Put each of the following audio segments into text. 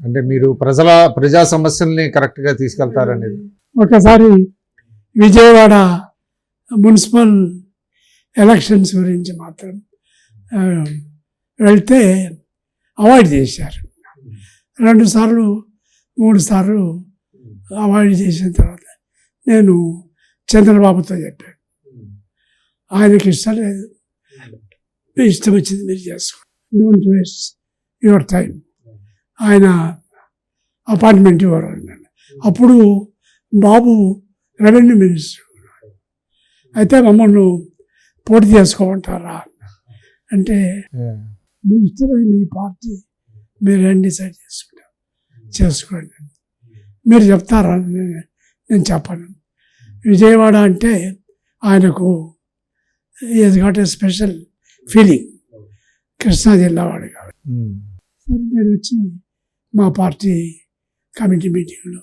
అంటే మీరు ప్రజల ప్రజా సమస్యల్ని కరెక్ట్గా తీసుకెళ్తారనేది. ఒకసారి విజయవాడ మున్సిపల్ ఎలక్షన్స్ గురించి మాత్రం వెళ్తే అవాయిడ్ చేశారు. రెండు సార్లు మూడు సార్లు అవాయిడ్ చేసిన తర్వాత నేను చంద్రబాబుతో చెప్పాను. ఆయనకి ఇష్టం లేదు. మీ ఇష్టం వచ్చింది మీరు చేసుకోండి. డోంట్ వేస్ట్ యువర్ టైం ఆయన అపాయింట్మెంట్ ఇవ్వరు. అన్నాడు అప్పుడు బాబు రెవెన్యూ మినిస్టర్. అయితే మమ్మల్ని పోటీ చేసుకోమంటారా అంటే మీ ఇష్టమైన మీ పార్టీ మీరు ఏం డిసైడ్ చేసుకుంటారు? చేసుకోండి. మీరు చెప్తారా? నేను- చెప్పను. విజయవాడ అంటే ఆయనకు is got a special feeling. Krishna జిల్లా వాడు కాబట్టి ఉమ్. సరే నేను వచ్చి మా పార్టీ కమిటీ మీటింగ్లో.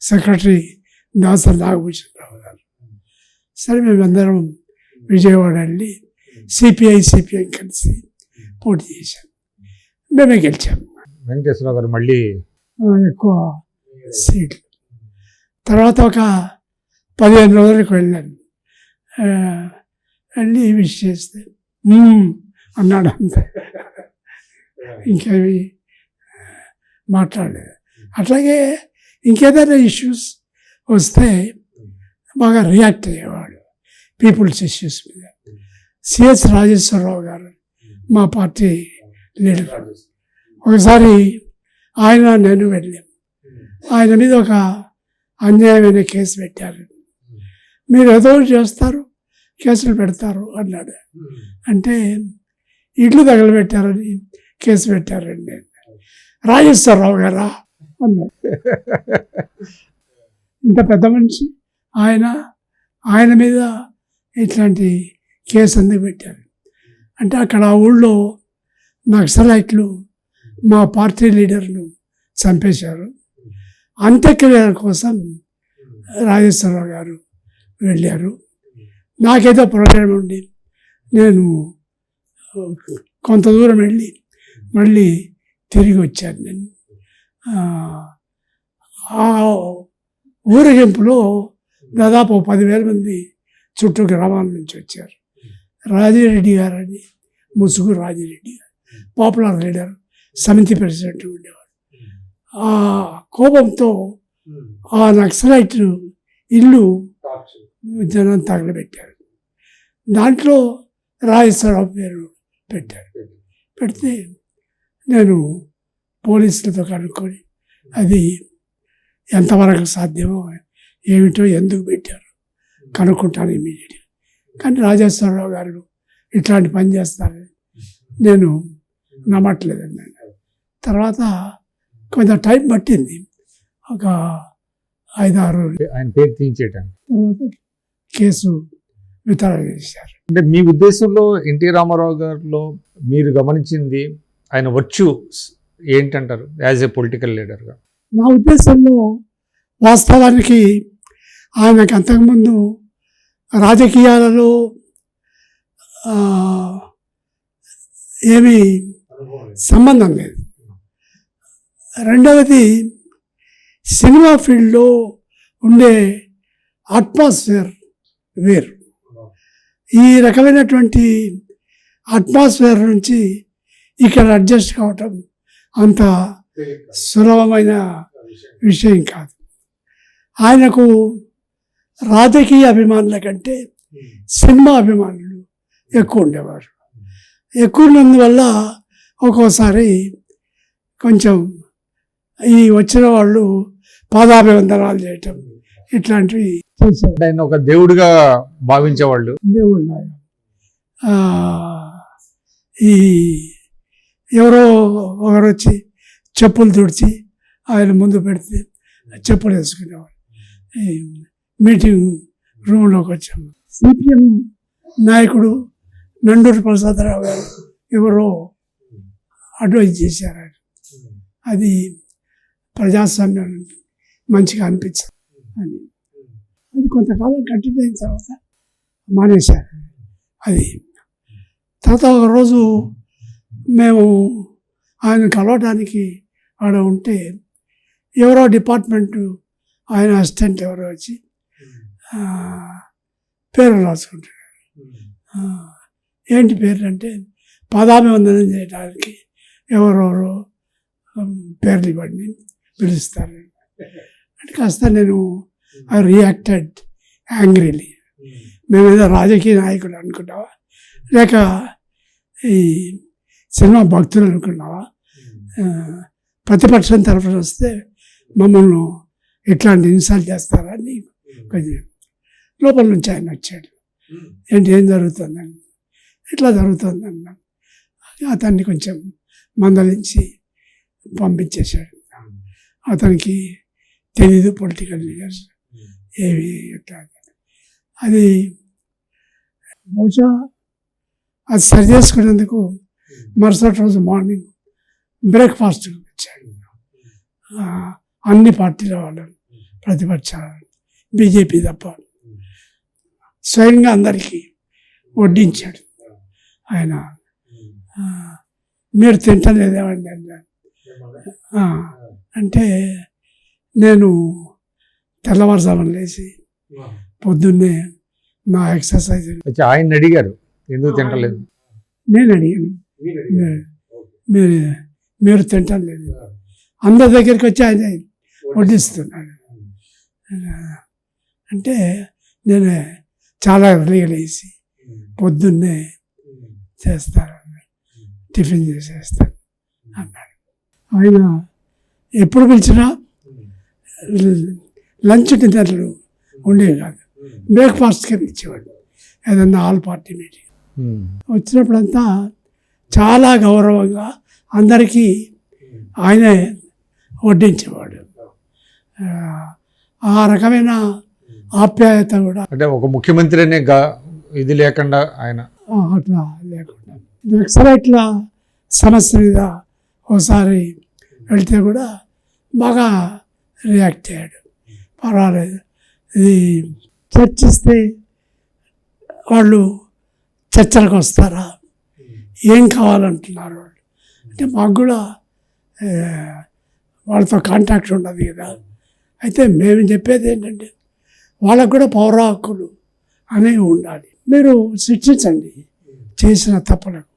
సెక్రటరీ దాసర్ నాగభూషణ్ రావు గారు. సరే మేమందరం విజయవాడ వెళ్ళి సిపిఐ సిపిఐ కలిసి పోటీ చేశాం. మేమే గెలిచాం. వెంకటేశ్వరరావు గారు మళ్ళీ ఎక్కువ సీట్లు. తర్వాత ఒక పదిహేను రోజులకు వెళ్ళాను వెళ్ళి విష్ చేస్తే అన్నాడు అంతే. ఇంకేమి మాట్లాడలేదు. అట్లాగే ఇంకేదైనా ఇష్యూస్ వస్తే బాగా రియాక్ట్ అయ్యేవాడు పీపుల్స్ ఇష్యూస్ మీద. సిఎస్ రాజేశ్వరరావు గారు మా పార్టీ లీడర్ ఒకసారి ఆయన నేను వెళ్ళాం. ఆయన మీద ఒక అన్యాయమైన కేసు పెట్టారు. మీరు ఏదో ఒకటి చేస్తారు కేసులు పెడతారు అన్నాడు. అంటే ఇడ్లు తగలబెట్టారని కేసు పెట్టారండి. నేను రాజేశ్వరరావు గారా? అన్నాడు. ఇంత పెద్ద మనిషి. ఆయన ఆయన మీద ఇట్లాంటి కేసు అందుకు పెట్టారు? అంటే అక్కడ ఆ ఊళ్ళో నక్సలైట్లు మా పార్టీ లీడర్ను చంపేశారు. అంత్యక్రియల కోసం రాజేశ్వరరావు గారు వెళ్ళారు. నాకేదో ప్రోగ్రాం ఉండి నేను కొంత దూరం వెళ్ళి మళ్ళీ తిరిగి వచ్చాను నేను ఆ, ఊరేగింపులో దాదాపు పదివేల మంది చుట్టూ గ్రామాల నుంచి వచ్చారు. రాజిరెడ్డి గారని ముసుగు రాజిరెడ్డి గారు పాపులర్ లీడర్ సమితి ప్రెసిడెంట్ ఉండేవాడు. ఆ కోపంతో ఆ నక్సలైట్ ఇల్లు జనం తగలబెట్టారు. దాంట్లో రాజేశ్వరరావు పేరు పెట్టారు. పెడితే నేను పోలీసులతో కనుక్కొని అది ఎంతవరకు సాధ్యమో ఏమిటో ఎందుకు పెట్టారు కనుక్కుంటాను ఇమీడియట్గా కానీ రాజేశ్వరరావు గారు ఇట్లాంటి పని చేస్తారని నేను నమ్మట్లేదండి తర్వాత కొంత టైం పట్టింది. ఒక ఐదారు ఆయన పేరు తీయించేయటానికి తర్వాత కేసు వితరణ చేశారు. అంటే మీ ఉద్దేశంలో ఎన్టీ రామారావు గారిలో మీరు గమనించింది ఆయన వచ్చు ఏంటంటారు? యాజ్ ఏ పొలిటికల్ లీడర్గా. నా ఉద్దేశంలో వాస్తవానికి ఆయనకు అంతకుముందు రాజకీయాలలో ఏమీ సంబంధం లేదు. రెండవది సినిమా ఫీల్డ్లో ఉండే అట్మాస్ఫియర్ వేరు. ఈ రకమైనటువంటి అట్మాస్ఫియర్ నుంచి ఇక్కడ అడ్జస్ట్ కావటం అంత సులభమైన విషయం కాదు. ఆయనకు రాజకీయ అభిమానుల కంటే సినిమా అభిమానులు ఎక్కువ ఉండేవారు. ఎక్కువ ఉన్నందువల్ల ఒక్కోసారి కొంచెం ఈ వచ్చిన వాళ్ళు పాదాభివందనాలు చేయటం ఇట్లాంటివి అంటే ఆయన ఒక దేవుడిగా భావించేవాళ్ళు. దేవుడు ఈ ఎవరో ఒకరు వచ్చి చెప్పులు తుడిచి ఆయన ముందు పెడితే చెప్పులు వేసుకునేవాడు. మీటింగ్ రూమ్లోకి వచ్చాము. సిపిఎం నాయకుడు నండూరు ప్రసాదరావు గారు ఎవరో అడ్వైజ్ చేశారు. ఆయన. అది ప్రజాస్వామ్యం మంచిగా అనిపించింది అని. అది కొంతకాలం కంటిన్యూ అయిన తర్వాత మానేశారు. అది తర్వాత ఒకరోజు మేము ఆయన కలవడానికి ఆడ ఉంటే ఎవరో డిపార్ట్మెంటు ఆయన అసిస్టెంట్ ఎవరో వచ్చి పేరు రాసుకుంటాడు. ఏంటి పేర్లు అంటే పదాభివందనం చేయడానికి ఎవరెవరో పేర్లు ఇవ్వండి పిలుస్తారు. అంటే కాస్త నేను ఐ రియాక్టెడ్ యాంగ్రీలీ. మేము ఏదో రాజకీయ నాయకుడు అనుకున్నావా లేక ఈ సినిమా భక్తులు అనుకున్నావా? ప్రతిపక్షం తరఫున వస్తే మమ్మల్ని ఇట్లాంటి ఇన్సల్ట్ చేస్తారా అని కొంచెం లోపల నుంచి ఆయన వచ్చాడు. ఏంటి ఏం జరుగుతుందని? ఇట్లా జరుగుతుంది అన్నాను అతన్ని కొంచెం మందలించి పంపించేశాడు. అతనికి తెలీదు పొలిటికల్ లీడర్స్ ఏవి ఎట్లా. అది బహుశా అది సరి చేసుకునేందుకు మరుసటి రోజు మార్నింగ్ బ్రేక్ఫాస్ట్ ఇచ్చాడు. అన్ని పార్టీల వాళ్ళు ప్రతిపక్షాలు బీజేపీ తప్ప స్వయంగా అందరికీ వడ్డించాడు. ఆయన మీరు తింటలేదేమండి అంటే నేను తెల్లవారుజామున లేచి పొద్దున్నే నా ఎక్సర్సైజ్ ఆయన అడిగారు ఎందుకు తింటలేదు? నేను అడిగాను మీరు- మీరు మీరు తింటలేదు అందరి దగ్గరికి వచ్చి ఆయన వడ్డిస్తున్నాడు అంటే నేను చాలా ఎర్లీగా లేచి పొద్దున్నే చేస్తాను టిఫిన్ చేసేస్తాను అన్నాడు. ఆయన ఎప్పుడు పిలిచినా లంచ్ డిన్నర్లు ఉండేవి కాదు బ్రేక్ఫాస్ట్కే పిలిచేవాడు ఏదన్నా ఆల్ పార్టీ మీటింగ్. వచ్చినప్పుడంతా చాలా గౌరవంగా అందరికీ ఆయనే వడ్డించేవాడు. ఆ, రకమైన ఆప్యాయత కూడా అంటే ఒక ముఖ్యమంత్రి అనే గా ఇది లేకుండా ఆయన అట్లా లేకుండా. నక్సలైట్ల సమస్య మీద ఒకసారి వెళ్తే కూడా బాగా రియాక్ట్ అయ్యాడు. పర్వాలేదు. ఇది చర్చిస్తే వాళ్ళు చర్చలకు వస్తారా? ఏం కావాలంటున్నారు వాళ్ళు? అంటే మాకు కూడా వాళ్ళతో కాంటాక్ట్ ఉండదు కదా. అయితే మేము చెప్పేది ఏంటంటే వాళ్ళకు కూడా పౌర హక్కులు అనేవి ఉండాలి. మీరు శిక్షించండి చేసిన తప్పులకు.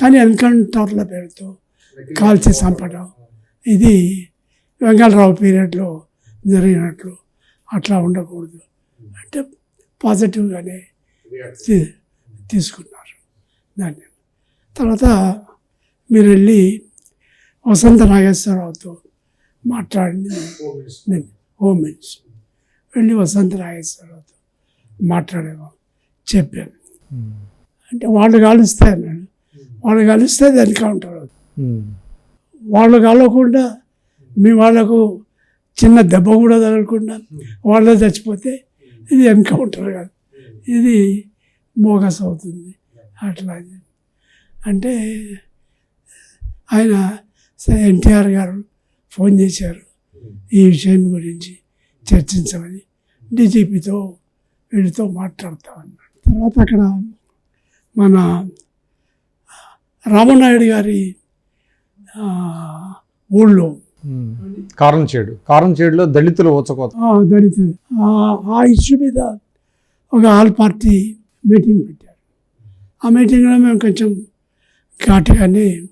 కానీ ఎన్కౌంటర్ల పేరుతో కాల్చి చంపడం ఇది వెంగళరావు పీరియడ్లో జరిగినట్లు అట్లా ఉండకూడదు. అంటే పాజిటివ్గానే తీసుకున్నారు. దాన్ని తర్వాత మీరు వెళ్ళి వసంత నాగేశ్వరరావుతో మాట్లాడింది నేను హోమ్ మినిస్టర్ వెళ్ళి వసంత నాగేశ్వరరావుతో మాట్లాడేవా చెప్పాను. అంటే వాళ్ళు కాలుస్తే అన్నాడు వాళ్ళు కలిస్తే అది ఎన్కౌంటర్ అవుతుంది ఉమ్. వాళ్ళు కలవకుండా మీ వాళ్ళకు చిన్న దెబ్బ కూడా తగలకుండా వాళ్ళే చచ్చిపోతే ఇది ఎన్కౌంటర్ కాదు ఇది బోగస్ అవుతుంది అట్లా. అంటే ఆయన ఎన్టీఆర్ గారు ఫోన్ చేశారు ఈ విషయం గురించి చర్చించమని డీజీపీతో వీడితో మాట్లాడుతా అన్నాడు తర్వాత అక్కడ మన రామనాయుడు గారి ఊళ్ళో ఉమ్. కారం చేడు కారం చేడులో దళితుల ఊచకోత. ఆ, దళితులు. ఆ- ఆ ఇష్యూ మీద ఒక ఆల్ పార్టీ మీటింగ్ పెట్టారు. ఆ మీటింగ్లో మేము కొంచెం ఘాటుగానే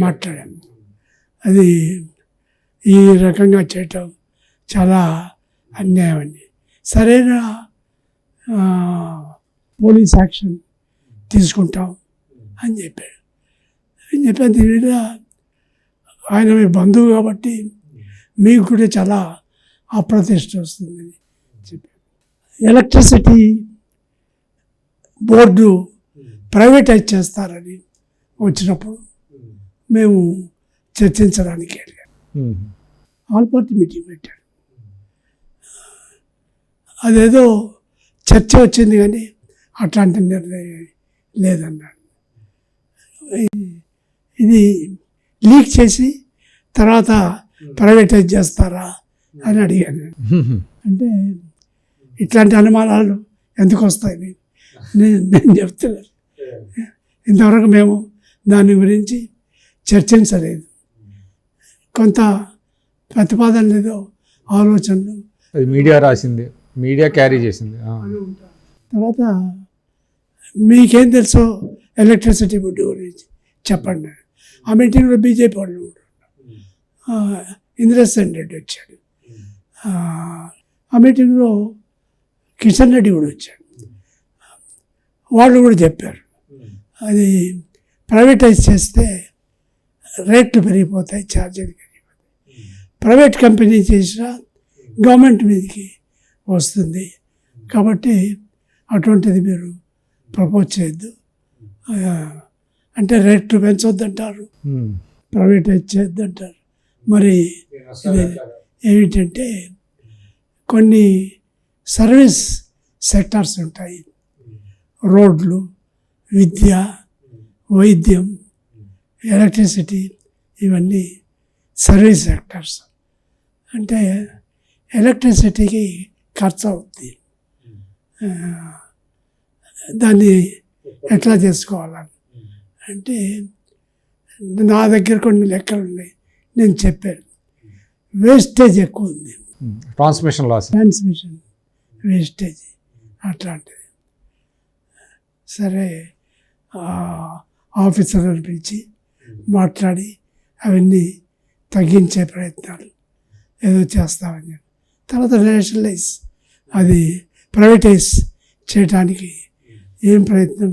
మాట్లాడాను. అది ఈ రకంగా చేయటం చాలా అన్యాయం అండి. సరైన పోలీస్ యాక్షన్ తీసుకుంటాం అని చెప్పాడు. అని చెప్పాను దీని ఆయన మీ బంధువు కాబట్టి మీకు కూడా చాలా అప్రతిష్ట వస్తుందని చెప్పారు ఎలక్ట్రిసిటీ బోర్డు ప్రైవేటైజ్ చేస్తారని వచ్చినప్పుడు మేము చర్చించడానికి వెళ్ళాం ఉమ్. ఆల్ పార్టీ మీటింగ్ పెట్టాడు అదేదో చర్చ వచ్చింది కానీ అట్లాంటి నిర్ణయం లేదన్నాడు ఇది- ఇది లీక్ చేసి తర్వాత ప్రైవేటైజ్ చేస్తారా అని అడిగాను. అంటే ఇట్లాంటి అనుమానాలు ఎందుకు వస్తాయి? నేను నేను చెప్తున్నాను ఇంతవరకు మేము దాని గురించి చర్చించలేదు. కొంత ప్రతిపాదన లేదో ఆలోచనలు. అది మీడియా రాసింది. మీడియా క్యారీ చేసింది. తర్వాత మీకేం తెలుసో ఎలక్ట్రిసిటీ బోర్డు గురించి చెప్పండి. ఆ మీటింగ్లో బీజేపీ వాళ్ళు ఇంద్రసేన్ రెడ్డి వచ్చాడు. ఆ మీటింగ్లో కిషన్ రెడ్డి కూడా వచ్చాడు. వాళ్ళు కూడా చెప్పారు. అది ప్రైవేటైజ్ చేస్తే రేట్లు పెరిగిపోతాయి ఛార్జీలు పెరిగిపోతాయి. ప్రైవేట్ కంపెనీ చేసినా గవర్నమెంట్ మీదకి వస్తుంది. కాబట్టి అటువంటిది మీరు ప్రపోజ్ చేయొద్దు. అంటే రేట్లు పెంచొద్దంటారు. ప్రైవేటైజ్ చేయొద్దంటారు. మరి ఏమిటంటే కొన్ని సర్వీస్ సెక్టార్స్ ఉంటాయి. రోడ్లు విద్య వైద్యం ఎలక్ట్రిసిటీ ఇవన్నీ సర్వీస్ సెక్టార్స్. అంటే ఎలక్ట్రిసిటీకి ఖర్చు అవుతుంది దాన్ని ఎట్లా చేసుకోవాలని అంటే నా దగ్గర కొన్ని లెక్కలు ఉన్నాయి నేను చెప్పాను. వేస్టేజ్ ఎక్కువ ఉంది. Transmission loss. ట్రాన్స్మిషన్ వేస్టేజ్ అట్లాంటిది. సరే ఆఫీసర్లను పిలిచి మాట్లాడి అవన్నీ తగ్గించే ప్రయత్నాలు ఏదో చేస్తామని చెప్పి. తర్వాత నేషనలైజ్ అది ప్రైవేటైజ్ చేయడానికి ఏం ప్రయత్నం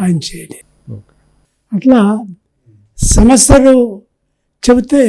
ఆయన చేయలేదు. అట్లా సమస్యలు చెబితే